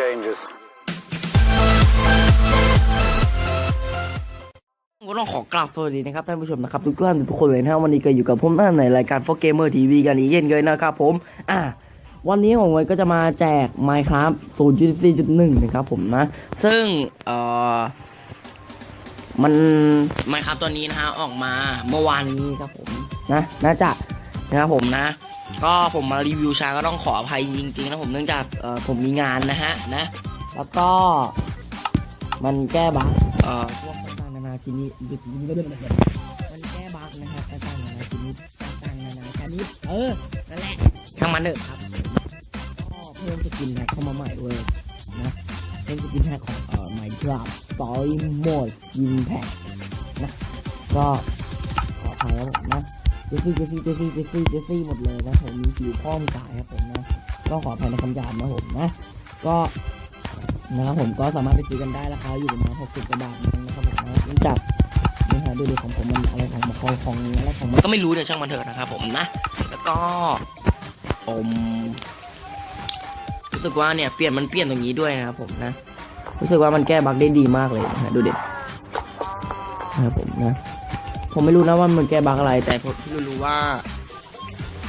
changes. ก็ต้องขอกราบสวัสดีนะครับท่านผู้ชมนะครับทุกท่านทุกคนเลยนะครับวันนี้ก็อยู่กับผมท่านในรายการ For Gamer TV กันอีกเช่นเคยนะครับผม อะวันนี้ของผมก็จะมาแจก Minecraft 0.4.1 นะครับผมนะ ซึ่งเอ่อมัน Minecraft ตัวนี้นะฮะออกมาเมื่อวานนี้ครับผมนะน่าจะนะครับผมนะ ก็ผมมารีวิวชาก็ต้องขออภัยจริงๆนะผมเนื่องจากผมมีงานนะฮะนะ แล้วก็ มันแก้บั๊กเอ่อพวกต่างๆนานาชนิดมันแก้บั๊กนะครับต่างๆนานาชนิดต่างๆนานาชนิดเออนั่นแหละช่างมันเถอะครับก็เพิ่มสกินแพ็กเข้ามาใหม่ด้ยนะเพิ่มสกินแพ็กของเอ่อ Minecraft Story Mode Skin Pack นะก็ขออภัยนะ เจสซี่เจสซี่เจสซี่เจสซี่เจสซี่หมดเลยนะผมมีผิวพ้องกายครับผมนะก็ขออภัยในคำหยาบนะผมนะ ก็นะครับผมก็สามารถไปซื้อกันได้ราคาอยู่ประมาณ60กว่าบาทนะครับผมนะจากนี่ฮะดูดูของผมมันอะไรของของของอะไรของมันก็ไม่รู้เนี่ยช่างมันเถอะนะครับผมนะ แล้วก็ผมรู้สึกว่าเนี่ยเปลี่ยนมันเปลี่ยนตรงนี้ด้วยนะครับผมนะ รู้สึกว่ามันแก้บั๊กได้ดีมากเลยนะฮะดูเด็ดนะครับผมนะ ผมไม่รู้นะว่ามันแก้บักอะไร แต่ผมที่รู้ว่า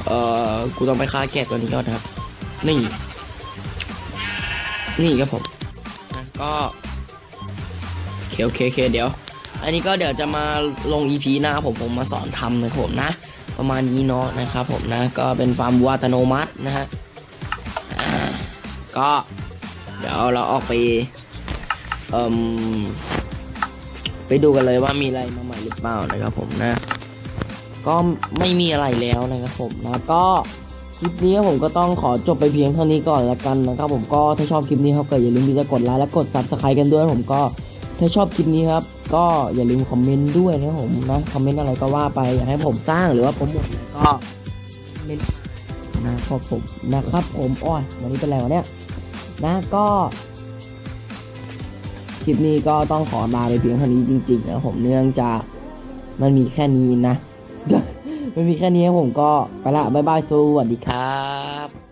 เอ่อ กูต้องไปฆ่าแกะตัวนี้ก่อนนะครับ นี่ นี่ครับผมนะก็โอเคโอเคโอเคเดี๋ยว อันนี้ก็เดี๋ยวจะมาลง EP หน้าผมผมมาสอนทำนะผมนะ ประมาณนี้เนาะนะครับผมนะ ก็เป็นฟาร์มวัวอัตโนมัตินะฮะก็เดี๋ยวเราออกไปเอ่ม ไปดูกันเลยว่ามีอะไรมาใหม่หรือเปล่านะครับผมนะ ก็ไม่มีอะไรแล้วนะครับผมนะก็คลิปนี้ผมก็ต้องขอจบไปเพียงเท่านี้ก่อนละกันนะครับผมก็ถ้าชอบคลิปนี้ครับก็อย่าลืมที่จะกดไลค์และกด subscribe กันด้วยผมก็ถ้าชอบคลิปนี้ครับ ก็อย่าลืมคอมเมนต์ด้วยนะครับผมนะคอมเมนต์อะไรก็ว่าไปอยากให้ผมสร้างหรือว่าผมหมดก็คอมเมนต์นะครับผมนะครับผมอ้อยวันนี้เป็นไรวะเนี่ยนะก็ คลิปนี้ก็ต้องขอลาไปเพียงเท่านี้จริงๆนะผมเนื่องจากมันมีแค่นี้นะไม่มีแค่นี้ผมก็ไปละบ๊ายบายสวัสดีครับ